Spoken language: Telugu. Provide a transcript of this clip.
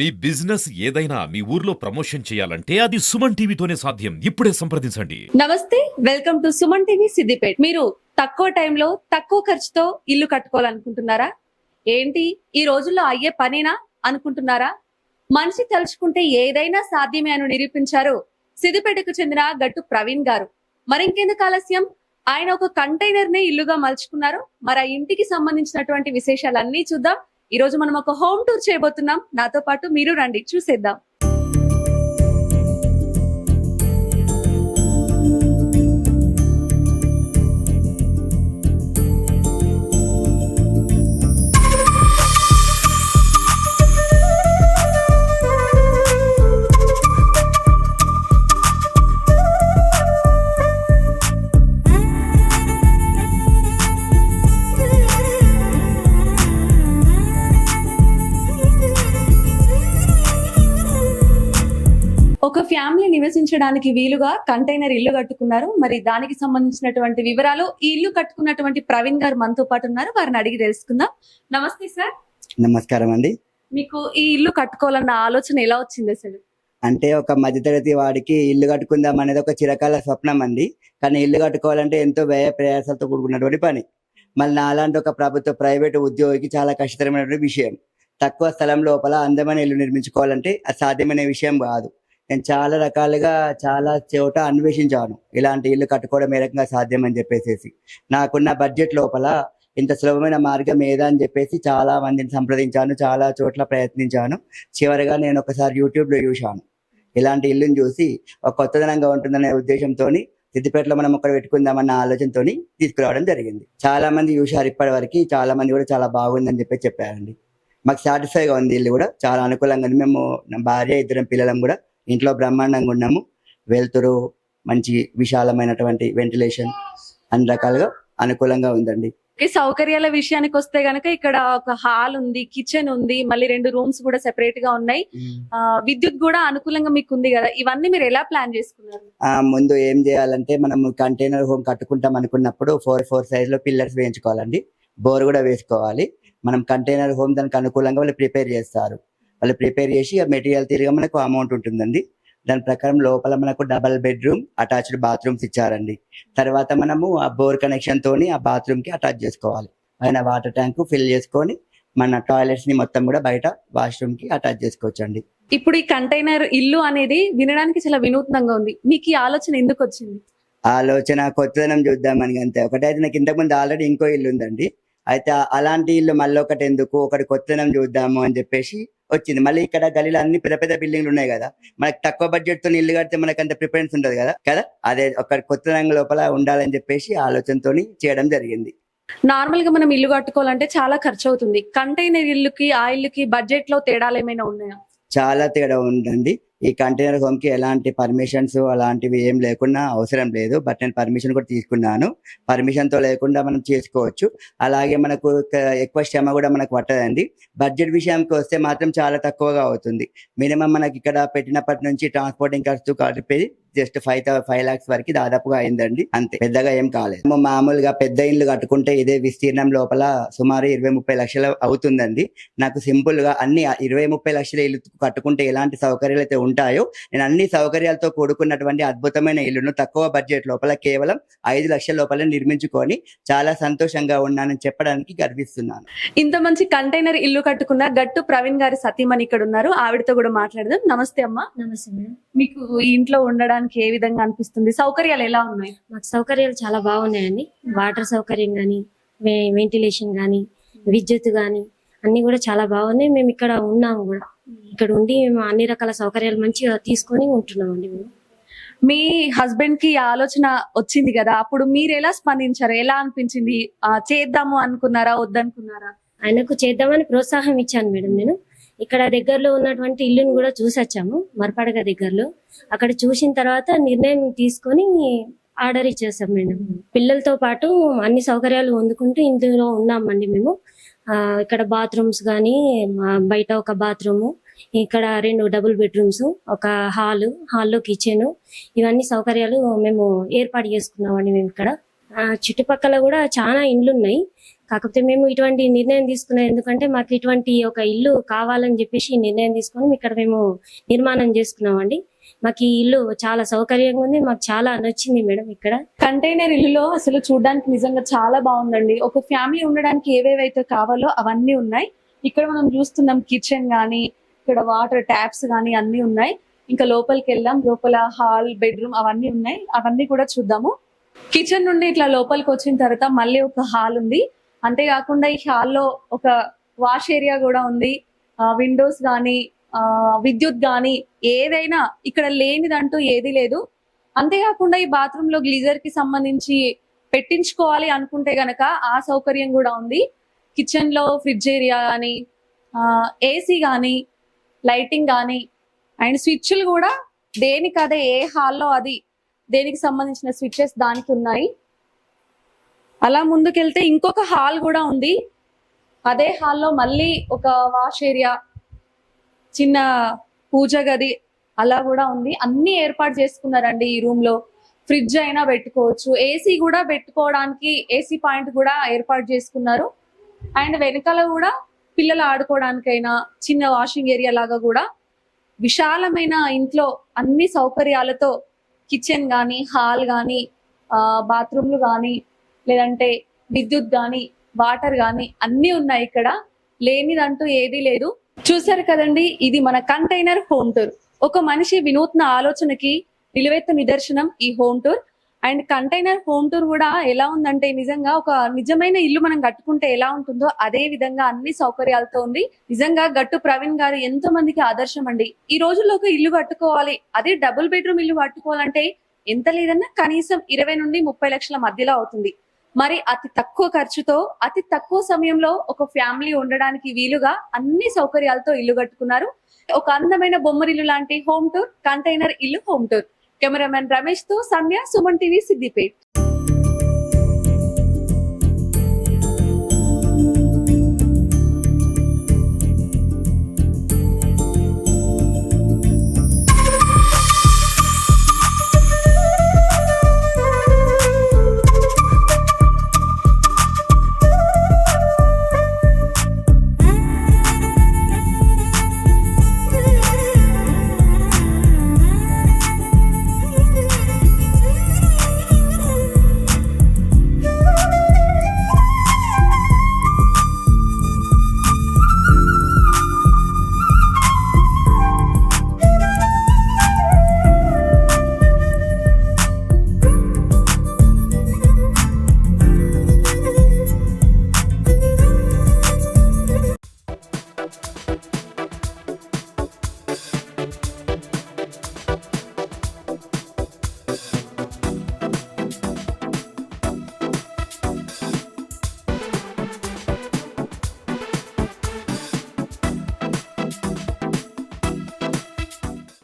మీ బిజినెస్ ఏదైనా మీ ఊర్లో ప్రమోషన్ చేయాలంటే అది సుమన్ టీవీతోనే సాధ్యం. ఇప్పుడే సంప్రదించండి. నమస్తే welcome to Suman TV Siddipet. మీరు తక్కువ టైంలో తక్కువ ఖర్చుతో ఇల్లు కట్టుకోవాలనుకుంటున్నారా? ఏంటి ఈ రోజుల్లో అయ్యే పనేనా అనుకుంటున్నారా? మనిషి తలుచుకుంటే ఏదైనా సాధ్యమే అని నిరూపించారు సిద్దిపేటకు చెందిన గట్టు ప్రవీణ్ గారు. మరింకెందుకు ఆలస్యం? ఆయన ఒక కంటైనర్ నే ఇల్లుగా మలుచుకున్నారు. మరి ఆ ఇంటికి సంబంధించినటువంటి విశేషాలన్నీ చూద్దాం. ఈ రోజు మనం ఒక హోమ్ టూర్ చేయబోతున్నాం. నాతో పాటు మీరు రండి చూసేద్దాం. ఒక ఫ్యామిలీ నివసించడానికి వీలుగా కంటైనర్ ఇల్లు కట్టుకున్నారు. మరి దానికి సంబంధించినటువంటి వివరాలు ఈ ఇల్లు కట్టుకున్నటువంటి ప్రవీణ్ గారు మనతో పాటు ఉన్నారు. వారిని అడిగి తెలుసుకుందాం. నమస్తే సార్. నమస్కారం అండి. మీకు ఈ ఇల్లు కట్టుకోవాలన్న ఆలోచన ఎలా వచ్చింది అసలు? అంటే ఒక మధ్యతరగతి వాడికి ఇల్లు కట్టుకుందాం అనేది ఒక చిరకాల స్వప్నం అండి. కానీ ఇల్లు కట్టుకోవాలంటే ఎంతో వ్యయ ప్రయాసాలతో కూడుకున్నటువంటి పని. మళ్ళీ నాలాంటి ఒక ప్రభుత్వ ప్రైవేట్ ఉద్యోగికి చాలా కష్టతరమైనటువంటి విషయం. తక్కువ స్థలం లోపల అందమైన ఇల్లు నిర్మించుకోవాలంటే అది సాధ్యమైన విషయం కాదు. నేను చాలా రకాలుగా చాలా చోట అన్వేషించాను. ఇలాంటి ఇల్లు కట్టుకోవడం ఏ రకంగా సాధ్యం అని చెప్పేసి నాకున్న బడ్జెట్ లోపల ఇంత సులభమైన మార్గం ఏదా అని చెప్పేసి చాలా మందిని సంప్రదించాను చాలా చోట్ల ప్రయత్నించాను. చివరిగా నేను ఒకసారి యూట్యూబ్లో చూశాను. ఇలాంటి ఇల్లుని చూసి ఒక కొత్తదనంగా ఉంటుందనే ఉద్దేశంతో సిద్దిపేటలో మనం ఒకటి పెట్టుకుందామన్న ఆలోచనతో తీసుకురావడం జరిగింది. చాలా మంది చూశారు ఇప్పటి వరకు చాలా మంది కూడా చాలా బాగుందని చెప్పి చెప్పారండి. మాకు సాటిస్ఫైగా ఉంది ఇల్లు కూడా చాలా అనుకూలంగా ఉంది. మేము నా భార్య ఇద్దరం పిల్లలం కూడా ఇంట్లో బ్రహ్మాండంగా ఉన్నాము. వెలుతురు మంచి విశాలమైనటువంటి వెంటిలేషన్ అన్ని రకాలుగా అనుకూలంగా ఉందండి. సౌకర్యాల విషయానికి వస్తే గనక ఇక్కడ ఒక హాల్ ఉంది కిచెన్ ఉంది మళ్ళీ రెండు రూమ్స్ కూడా సెపరేట్గా ఉన్నాయి. విద్యుత్ కూడా అనుకూలంగా మీకు ఉంది కదా? ఇవన్నీ మీరు ఎలా ప్లాన్ చేసుకున్నారు? ముందు ఏం చేయాలంటే మనం కంటైనర్ హోమ్ కట్టుకుంటాం అనుకున్నప్పుడు ఫోర్ ఫోర్ సైజ్లో పిల్లర్స్ వేయించుకోవాలండి. బోర్ కూడా వేసుకోవాలి. మనం కంటైనర్ హోమ్ దానికి అనుకూలంగా వాళ్ళు ప్రిపేర్ చేస్తారు. వాళ్ళు ప్రిపేర్ చేసి ఆ మెటీరియల్ తిరిగి మనకు అమౌంట్ ఉంటుందండి. దాని ప్రకారం లోపల మనకు డబల్ బెడ్రూమ్ అటాచ్డ్ బాత్రూమ్స్ ఇచ్చారండి. తర్వాత మనము ఆ బోర్ కనెక్షన్ తోని ఆ బాత్రూమ్కి అటాచ్ చేసుకోవాలి. పైన వాటర్ ట్యాంక్ ఫిల్ చేసుకొని మన టాయిలెట్స్ని మొత్తం కూడా బయట వాష్రూమ్కి అటాచ్ చేసుకోవచ్చు అండి ఇప్పుడు ఈ కంటైనర్ ఇల్లు అనేది వినడానికి చాలా వినూత్నంగా ఉంది. మీకు ఈ ఆలోచన ఎందుకు వచ్చింది? ఆలోచన కొత్తదనం చూద్దామని అంతే. ఒకటైతే నాకు ఇంతకుముందు ఆల్రెడీ ఇంకో ఇల్లు ఉందండి. అయితే అలాంటి ఇల్లు మళ్ళీ ఒకటి ఎందుకు ఒకటి కొత్తదనం చూద్దాము అని చెప్పేసి వచ్చింది. మళ్ళీ ఇక్కడ గలీలో అన్ని పెద్ద పెద్ద బిల్డింగ్లు ఉన్నాయి కదా. మనకి తక్కువ బడ్జెట్తో ఇల్లు కడితే మనకి అంత ప్రిఫరెన్స్ ఉండదు కదా. కదా? అదే ఒక కొత్తదనం లోపల ఉండాలని చెప్పేసి ఆలోచనతో చేయడం జరిగింది. నార్మల్గా మనం ఇల్లు కట్టుకోవాలంటే చాలా ఖర్చు అవుతుంది కంటైనర్ ఇల్లుకి ఆ ఇల్లుకి బడ్జెట్లో తేడాలు ఏమైనా ఉన్నాయా? చాలా తేడా ఉందండి. ఈ కంటైనర్ హోమ్కి ఎలాంటి పర్మిషన్స్ అలాంటివి ఏం లేకుండా అవసరం లేదు. బట్ నేను పర్మిషన్ కూడా తీసుకున్నాను. పర్మిషన్తో లేకుండా మనం చేసుకోవచ్చు. అలాగే మనకు ఎక్కువ శ్రమ కూడా మనకు పట్టదండి. బడ్జెట్ విషయానికి వస్తే మాత్రం చాలా తక్కువగా అవుతుంది. మినిమం మనకి ఇక్కడ పెట్టినప్పటి నుంచి ట్రాన్స్పోర్టింగ్ ఖర్చు కలిపి జస్ట్ ఫైవ్ ఫైవ్ లాక్స్ వరకు దాదాపుగా అయిందండి. అంతే. పెద్దగా ఏం కాలేదు. మేము మామూలుగా పెద్ద ఇల్లు కట్టుకుంటే ఇదే విస్తీర్ణం లోపల సుమారు ఇరవై ముప్పై లక్షలు అవుతుందండి. నాకు సింపుల్గా అన్ని ఇరవై ముప్పై లక్షల ఇల్లు కట్టుకుంటే ఎలాంటి సౌకర్యాలు అయితే ఉంటాయో నేను అన్ని సౌకర్యాలతో కూడుకున్నటువంటి అద్భుతమైన ఇల్లును తక్కువ బడ్జెట్ లోపల కేవలం ఐదు లక్షల లోపల నిర్మించుకొని చాలా సంతోషంగా ఉన్నానని చెప్పడానికి గర్విస్తున్నాను. ఇంత మంచి కంటైనర్ ఇల్లు కట్టుకున్న గట్టు ప్రవీణ్ గారి సతీమణి ఇక్కడ ఉన్నారు ఆవిడతో కూడా మాట్లాడదాం. నమస్తే అమ్మా. నమస్తే మీకు ఈ ఇంట్లో ఉండడానికి ఏ విధంగా అనిపిస్తుంది? సౌకర్యాలు ఎలా ఉన్నాయి? మాకు సౌకర్యాలు చాలా బాగున్నాయండి. వాటర్ సౌకర్యం కానీ వెంటిలేషన్ కానీ విద్యుత్ కానీ అన్ని కూడా చాలా బాగున్నాయి. మేము ఇక్కడ ఉన్నాము కూడా. ఇక్కడ ఉండి మేము అన్ని రకాల సౌకర్యాలు మంచిగా తీసుకొని ఉంటున్నామండి మేము. మీ హస్బెండ్కి ఆలోచన వచ్చింది కదా? అప్పుడు మీరు ఎలా స్పందించారు? ఎలా అనిపించింది? చేద్దాము అనుకున్నారా? వద్దనుకున్నారా? ఆయనకు చేద్దామని ప్రోత్సాహం ఇచ్చాను మేడం నేను. ఇక్కడ దగ్గరలో ఉన్నటువంటి ఇల్లుని కూడా చూసి వచ్చాము మరపడగ దగ్గరలో. అక్కడ చూసిన తర్వాత నిర్ణయం తీసుకొని ఆర్డర్ ఇచ్చేసాం మేడం. పిల్లలతో పాటు అన్ని సౌకర్యాలు అందుకుంటూ ఇందులో ఉన్నామండి మేము. ఇక్కడ బాత్రూమ్స్ కానీ బయట ఒక బాత్రూము ఇక్కడ రెండు డబుల్ బెడ్రూమ్స్ ఒక హాల్ హాల్లో కిచెన్ ఇవన్నీ సౌకర్యాలు మేము ఏర్పాటు చేసుకున్నామండి మేము ఇక్కడ. చుట్టుపక్కల కూడా చాలా ఇండ్లు ఉన్నాయి కాకపోతే మేము ఇటువంటి నిర్ణయం తీసుకున్నాం ఎందుకంటే మాకు ఇటువంటి ఒక ఇల్లు కావాలని చెప్పేసి నిర్ణయం తీసుకొని ఇక్కడ మేము నిర్మాణం చేసుకున్నామండి. మాకు ఈ ఇల్లు చాలా సౌకర్యంగా ఉంది మాకు చాలా నచ్చింది మేడం ఇక్కడ. కంటైనర్ ఇల్లులో అసలు చూడడానికి నిజంగా చాలా బాగుందండి. ఒక ఫ్యామిలీ ఉండడానికి ఏవేవైతే కావాలో అవన్నీ ఉన్నాయి. ఇక్కడ మనం చూస్తున్నాం కిచెన్ గానీ ఇక్కడ వాటర్ ట్యాప్స్ గానీ అన్ని ఉన్నాయి. ఇంకా లోపలికి వెళ్ళాం లోపల హాల్ బెడ్రూమ్ అవన్నీ ఉన్నాయి. అవన్నీ కూడా చూద్దాము. కిచెన్ నుండి ఇట్లా లోపలికి వచ్చిన తర్వాత మళ్ళీ ఒక హాల్ ఉంది. అంతేకాకుండా ఈ హాల్లో ఒక వాష్ ఏరియా కూడా ఉంది. విండోస్ కానీ విద్యుత్ కానీ ఏదైనా ఇక్కడ లేనిదంటూ ఏది లేదు. అంతేకాకుండా ఈ బాత్రూమ్లో గ్లీజర్కి సంబంధించి పెట్టించుకోవాలి అనుకుంటే గనక ఆ సౌకర్యం కూడా ఉంది. కిచెన్లో ఫ్రిడ్జ్ ఏరియా కానీ ఏసీ కానీ లైటింగ్ కానీ అండ్ స్విచ్లు కూడా దేనికి అదే ఏ హాల్లో అది దేనికి సంబంధించిన స్విచ్చెస్ దానికి ఉన్నాయి. అలా ముందుకెళ్తే ఇంకొక హాల్ కూడా ఉంది. అదే హాల్లో మళ్ళీ ఒక వాష్ ఏరియా చిన్న పూజ గది అలా కూడా ఉంది. అన్ని ఏర్పాటు చేసుకున్నారండి ఈ రూమ్లో ఫ్రిడ్జ్ అయినా పెట్టుకోవచ్చు. ఏసీ కూడా పెట్టుకోవడానికి ఏసీ పాయింట్ కూడా ఏర్పాటు చేసుకున్నారు. అండ్ వెనకాల కూడా పిల్లలు ఆడుకోవడానికైనా చిన్న వాషింగ్ ఏరియా లాగా కూడా విశాలమైన ఇంట్లో అన్ని సౌకర్యాలతో కిచెన్ కానీ హాల్ కానీ బాత్రూమ్లు కానీ లేదంటే విద్యుత్ కానీ వాటర్ కానీ అన్నీ ఉన్నాయి ఇక్కడ. లేనిదంటూ ఏదీ లేదు. చూసారు కదండి ఇది మన కంటైనర్ హోమ్ టూర్. ఒక మనిషి వినూత్న ఆలోచనకి నిలువెత్తు నిదర్శనం ఈ home tour. And container home tour కూడా ఎలా ఉందంటే నిజంగా ఒక నిజమైన ఇల్లు మనం కట్టుకుంటే ఎలా ఉంటుందో అదే విధంగా అన్ని సౌకర్యాలతో ఉంది. నిజంగా గట్టు ప్రవీణ్ గారు ఎంతో మందికి ఆదర్శం అండి. ఈ రోజుల్లో ఒక ఇల్లు కట్టుకోవాలి అదే డబుల్ బెడ్రూమ్ ఇల్లు కట్టుకోవాలంటే ఎంత లేదన్నా కనీసం ఇరవై నుండి ముప్పై లక్షల మధ్యలో అవుతుంది. మరి అతి తక్కువ ఖర్చుతో అతి తక్కువ సమయంలో ఒక ఫ్యామిలీ ఉండడానికి వీలుగా అన్ని సౌకర్యాలతో ఇల్లు కట్టుకున్నారు. ఒక అందమైన బొమ్మరిల్లు లాంటి హోమ్ టూర్ కంటైనర్ ఇల్లు హోమ్ టూర్. కెమెరామెన్ రమేష్తో సంధ్య సుమన్ టీవీ సిద్దిపేట్.